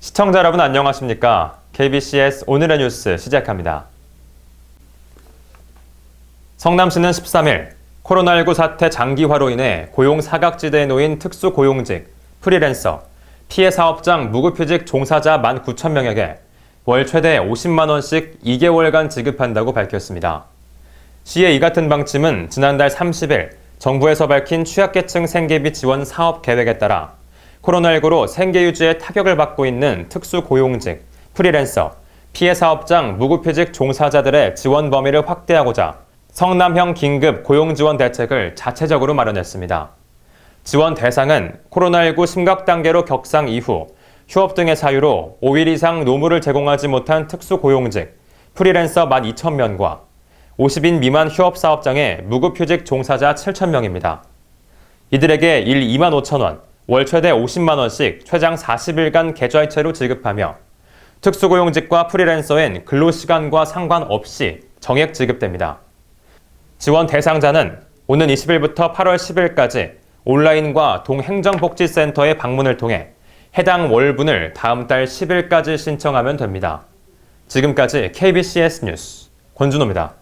시청자 여러분 안녕하십니까? KBCS 오늘의 뉴스 시작합니다. 성남시는 13일 코로나19 사태 장기화로 인해 고용 사각지대에 놓인 특수고용직, 프리랜서, 피해 사업장 무급휴직 종사자 19,000명에게 월 최대 50만 원씩 2개월간 지급한다고 밝혔습니다. 시의 이 같은 방침은 지난달 30일 정부에서 밝힌 취약계층 생계비 지원 사업 계획에 따라 코로나19로 생계 유지에 타격을 받고 있는 특수고용직, 프리랜서, 피해 사업장 무급휴직 종사자들의 지원 범위를 확대하고자 성남형 긴급 고용지원 대책을 자체적으로 마련했습니다. 지원 대상은 코로나19 심각 단계로 격상 이후 휴업 등의 사유로 5일 이상 노무를 제공하지 못한 특수고용직, 프리랜서 12,000명과 50인 미만 휴업 사업장의 무급휴직 종사자 7,000명입니다. 이들에게 일 2만 5천 원, 월 최대 50만 원씩 최장 40일간 계좌이체로 지급하며 특수고용직과 프리랜서엔 근로시간과 상관없이 정액 지급됩니다. 지원 대상자는 오는 20일부터 8월 10일까지 온라인과 동행정복지센터의 방문을 통해 해당 월분을 다음 달 10일까지 신청하면 됩니다. 지금까지 KBCS 뉴스 권준호입니다.